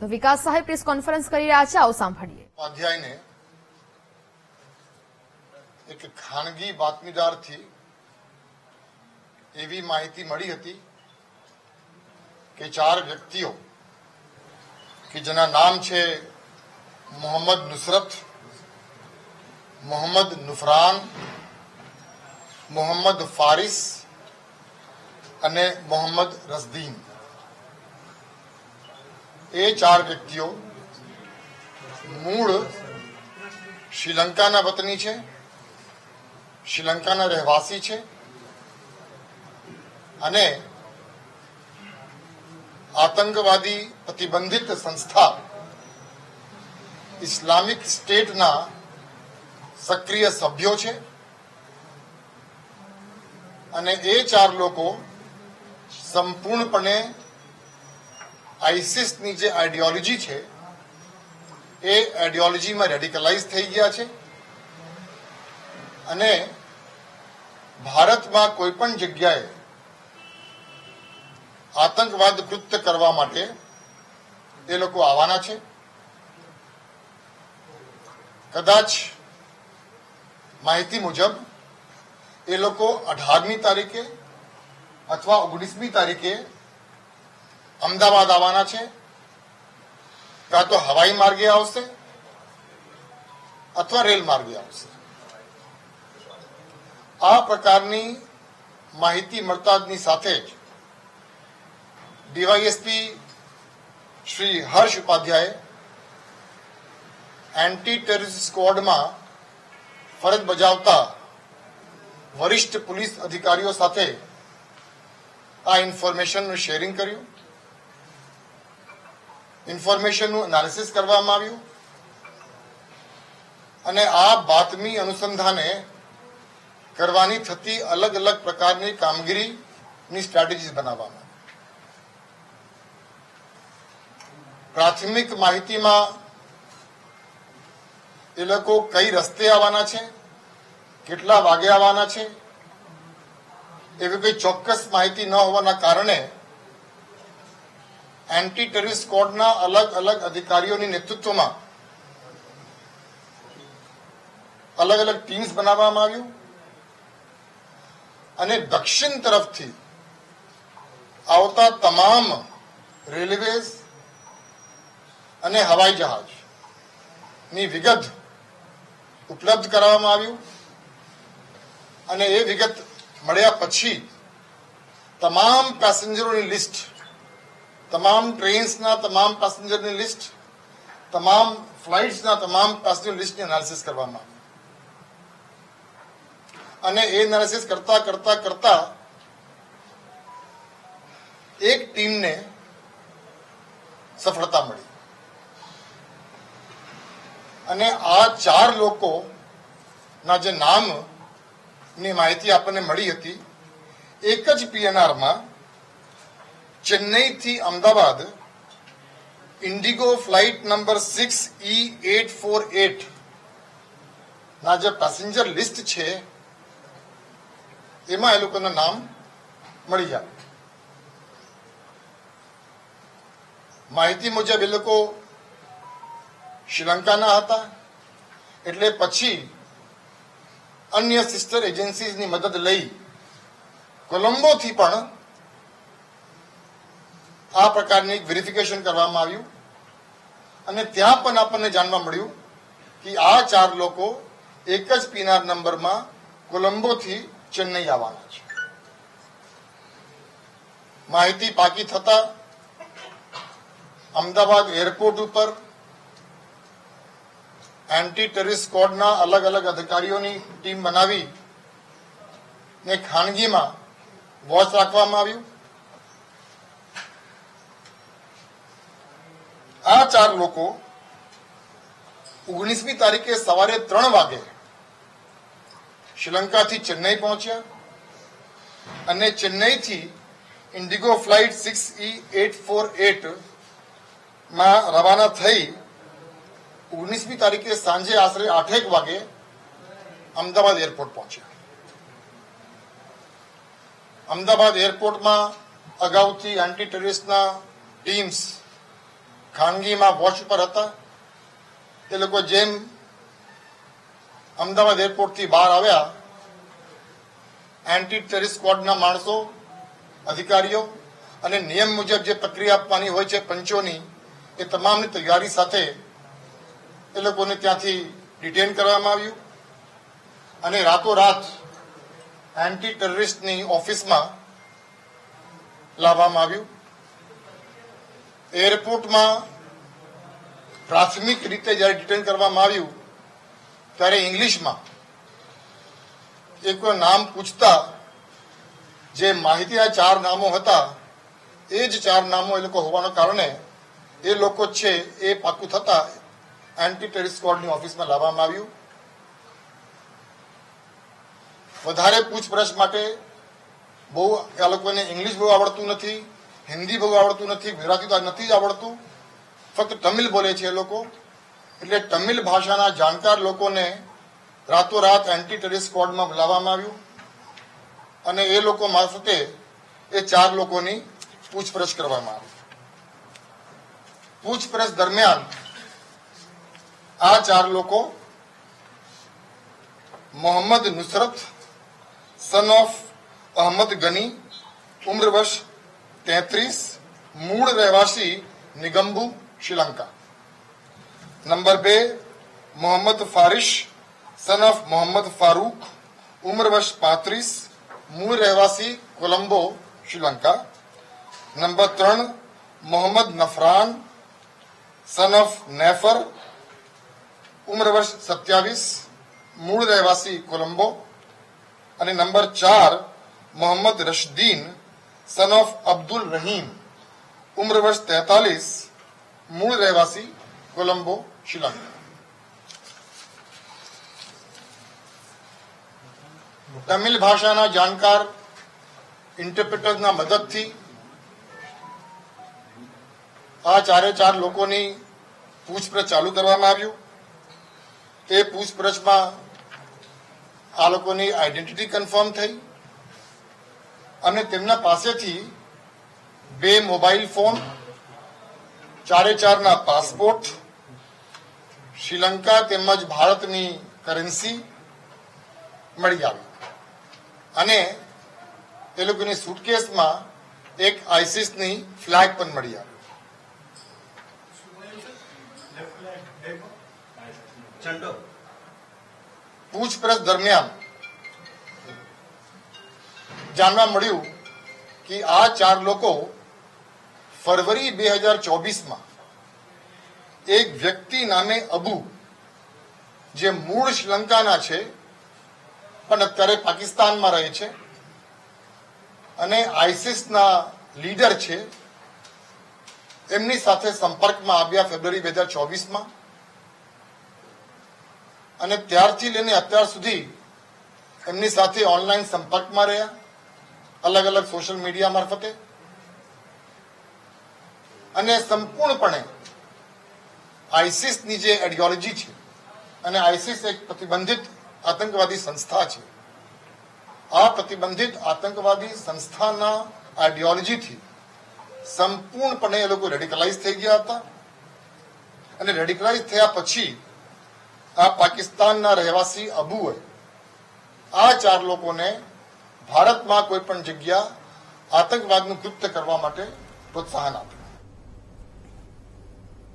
તો વિકાસ સાહેબ press conference કરી રહ્યા છે. આવો સાંભળીએ. ઉપાધ્યાયને એક ખાનગી બાતમીદારથી એવી માહિતી મળી હતી કે ચાર વ્યક્તિઓ કે જેના નામ છે મોહમ્મદ નુસરત, મોહમ્મદ નુફરાન, મોહમ્મદ ફારિસ અને મોહમ્મદ રસદીન એ ચાર વ્યક્તિઓ મૂળ શ્રીલંકાના વતની છે, શ્રીલંકાના રહેવાસી છે અને આતંકવાદી પ્રતિબંધિત સંસ્થા ઇસ્લામિક સ્ટેટના સક્રિય સભ્યો છે અને એ ચાર લોકો સંપૂર્ણપણે આઈસિસની જે આઈડિયોલોજી છે, એ આઈડિયોલોજીમાં રેડિકલાઇઝ થઈ ગયા છે. અને ભારતમાં કોઈ પણ જગ્યાએ આતંકવાદ કૃત્ય કરવા માટે એ લોકો આવવાના છે. કદાચ માહિતી મુજબ એ લોકો અઢારમી તારીખે અથવા ઓગણીસમી તારીખે અમદાવાદ આવવાના છે. કાં તો હવાઈ માર્ગે આવશે અથવા રેલ માર્ગે આવશે. આ પ્રકારની માહિતી મળતાની સાથે જ D Y S P Shri Harsh Upadhyay anti terrorist સ્કવોડમાં ફરજ બજાવતા વરિષ્ઠ પોલીસ અધિકારીઓ સાથે આ ઇન્ફોર્મેશનનું શેરિંગ કર્યું. ઇન્ફોર્મેશનનું એનાલિસિસ કરવામાં આવ્યું. અને આ બાતમી અનુસંધાને કરવાની થતી અલગ અલગ પ્રકારની કામગીરીની સ્ટ્રેટેજી બનાવવામાં. પ્રાથમિક માહિતીમાં એ લોકો કઈ રસ્તે આવવાના છે, કેટલા વાગે આવવાના છે, એવી કોઈ ચોક્કસ માહિતી ન હોવાના કારણે એન્ટી ટેરરિસ્ટ સ્કોડના અલગ અલગ અધિકારીઓની નેતૃત્વમાં અલગ અલગ ટીમ્સ બનાવવામાં આવ્યું અને દક્ષિણ તરફથી આવતા તમામ રેલવેઝ અને હવાઈ જહાજની વિગત ઉપલબ્ધ કરાવવામાં આવ્યું અને એ વિગત મળ્યા પછી તમામ પેસેન્જરોની લિસ્ટ તમામ ટ્રેન્સના તમામ પેસેન્જરની લિસ્ટ તમામ ફ્લાઇટ્સના તમામ પેસેન્જર લિસ્ટની એનાલિસિસ કરવામાં અને એ એનાલિસિસ કરતા કરતા કરતા એક ટીમને સફળતા મળી. અને આ ચાર લોકોના જે નામની માહિતી આપણને મળી હતી, એક જ પીએનઆરમાં ચેન્નઈથી Ahmedabad IndiGo flight number six E eight four eight ના, જે પેસેન્જર લિસ્ટ છે, એમાં એ લોકોના નામ મળી જાય. માહિતી મુજબ એ લોકો શ્રીલંકાના હતા, એટલે પછી અન્ય સિસ્ટર એજન્સીઝની મદદ લઈ કોલંબોથી પણ આ પ્રકારની વેરિફિકેશન કરવામાં આવ્યું. અને ત્યાં પણ આપણને જાણવા મળ્યું કે આ ચાર લોકો એક જ પીનાર નંબરમાં કોલંબોથી ચેન્નઈ આવવાના છે. માહિતી પાકી થતા અમદાવાદ એરપોર્ટ ઉપર એન્ટી ટેરિસ સ્ક્વોડના અલગ અલગ અધિકારીઓની ટીમ બનાવી ને ખાનગીમાં વોચ રાખવામાં આવ્યું આ ચાર લોકો ઓગણીસમી તારીખે સવારે ત્રણ વાગે શ્રીલંકાથી ચેન્નઈ પહોંચ્યા અને ચેન્નઈથી IndiGo flight six E eight four એટમાં રવાના થઈ ઓગણીસમી તારીખે સાંજે આશરે આઠેક વાગે અમદાવાદ એરપોર્ટ પહોંચ્યા. અમદાવાદ એરપોર્ટમાં અગાઉથી એન્ટી ટેરરિસ્ટના ટીમ્સ ખાનગીમાં વોચ ઉપર હતા. એ લોકો જેમ અમદાવાદ એરપોર્ટથી બહાર આવ્યા એન્ટી ટેરિસ સ્કવોડના માણસો, અધિકારીઓ અને નિયમ મુજબ જે પ્રક્રિયા આપવાની હોય છે પંચોની, એ તમામની તૈયારી સાથે એ લોકોને ત્યાંથી ડિટેન કરવામાં આવ્યું. અને રાતોરાત એન્ટી ટેરરિસ્ટની ઓફિસમાં લાવવામાં આવ્યું. એરપોર્ટમાં પ્રાથમિક રીતે જ્યારે ડિટેન કરવામાં આવ્યું, ત્યારે ઇંગ્લિશમાં એક નામ પૂછતા જે માહિતી આ ચાર નામો હતા, એ જ ચાર નામો એ લોકો હોવાના કારણે એ લોકો છે એ પાકું થતા એન્ટી ટેરિસ સ્ક્વોડની ઓફિસમાં લાવવામાં આવ્યું. વધારે પૂછપરછ માટે બહુ આ લોકોને ઇંગ્લિશ બહુ આવડતું નથી. હિન્દી બહુ આવડતું નથી, ગુજરાતી તો નથી જ આવડતું. ફક્ત તમિલ બોલે છે એ લોકો. એટલે તમિલ ભાષાના જાણકાર લોકોને રાતોરાત એન્ટી ટેરિસ સ્કવોડમાં બોલાવવામાં આવ્યું. અને એ લોકો મારફતે એ ચાર લોકોની પૂછપરછ કરવામાં આવી. પૂછપરછ દરમિયાન આ ચાર લોકો મોહમ્મદ નુસરત સન ઓફ અહમદ ગની, ઉમ્ર તેત્રીસ મૂળ રહેવાસી નિગમ્બુ, શ્રીલંકા. નંબર બે, મોહમ્મદ ફારિશ સન ઓફ મોહમ્મદ ફારૂક, ઉમર વર્ષ પાંત્રીસ, મૂળ રહેવાસી કોલંબો, શ્રીલંકા. નંબર ત્રણ, મોહમ્મદ નફરાન સન ઓફ નેફર, ઉમર વર્ષ સત્યાવીસ, મૂળ રહેવાસી કોલંબો. અને નંબર ચાર, મોહમ્મદ રશદીન સન ઓફ અબ્દુલ રહીમ ઉમ્ર વર્ષ તેતાલીસ મૂળ રહેવાસી કોલંબો શિલોંગ તમિલ ભાષાના જાણકાર ઇન્ટરપ્રિટર્સના મદદથી આ ચારે ચાર લોકોની પૂછપરછ ચાલુ કરવામાં આવ્યું. એ પૂછપરછમાં આ લોકોની આઈડેન્ટિટી કન્ફર્મ થઈ. અને તેમના પાસેથી બે મોબાઈલ ફોન, ચારે ચારના પાસપોર્ટ, શ્રીલંકા તેમજ ભારતની કરન્સી મળી આવી. અને તે લોકોની સુટકેસમાં એક આઈસીસની ફ્લેગ પણ મળી આવી. પૂછપરછ દરમિયાન જાણવા મળ્યું કે આ ચાર લોકો ફરવરી બે હજાર ચોવીસમાં એક વ્યક્તિ નામે અબુ, જે મૂળ શ્રીલંકાના છે પણ અત્યારે પાકિસ્તાનમાં રહે છે અને આઈસીસના લીડર છે, એમની સાથે સંપર્કમાં આવ્યા ફેબ્રુઆરી બે હજાર ચોવીસમાં. અને ત્યારથી લઈને અત્યાર સુધી એમની સાથે ઓનલાઈન સંપર્કમાં રહ્યા. અલગ અલગ સોશિયલ મીડિયા મારફતે. અને સંપૂર્ણપણે આઈસીસની જે આઈડિયોલોજી છે, અને આઈસીસ એક પ્રતિબંધિત આતંકવાદી સંસ્થા છે. આ પ્રતિબંધિત આતંકવાદી સંસ્થાના આઈડિયોલોજીથી સંપૂર્ણપણે એ લોકો રેડિકલાઇઝ થઈ ગયા હતા. અને રેડિકલાઇઝ થયા પછી આ પાકિસ્તાનના રહેવાસી અબુએ આ ચાર લોકોને ભારતમાં કોઈ પણ જગ્યા આતંકવાદનું કૃત્ય કરવા માટે પ્રોત્સાહન આપ્યું